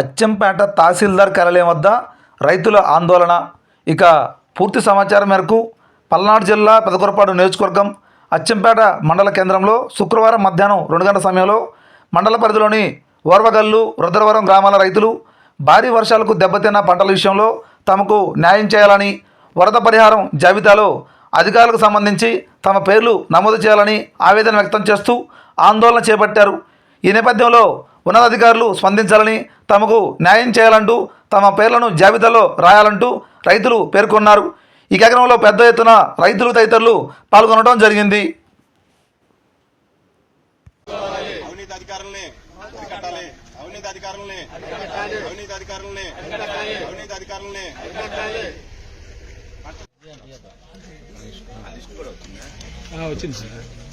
అచ్చంపేట తహసీల్దార్ కార్యాలయం వద్ద రైతుల ఆందోళన. ఇక పూర్తి సమాచారం మేరకు పల్నాడు జిల్లా పెదకొరపాడు నియోజకవర్గం అచ్చంపేట మండల కేంద్రంలో శుక్రవారం మధ్యాహ్నం రెండు గంటల సమయంలో మండల పరిధిలోని ఓర్వగల్లు రుద్రవరం గ్రామాల రైతులు భారీ వర్షాలకు దెబ్బతిన్న పంటల విషయంలో తమకు న్యాయం చేయాలని వరద పరిహారం జాబితాలో అధికారులకు సంబంధించి తమ పేర్లు నమోదు చేయాలని ఆవేదన వ్యక్తం చేస్తూ ఆందోళన చేపట్టారు. ఈ నేపథ్యంలో ఉన్నతాధికారులు స్పందించాలని తమకు న్యాయం చేయాలంటూ తమ పేర్లను జాబితాలో రాయాలంటూ రైతులు పేర్కొన్నారు. ఈ కార్యక్రమంలో పెద్ద ఎత్తున రైతులు తదితరులు పాల్గొనడం జరిగింది. వచ్చింది సార్.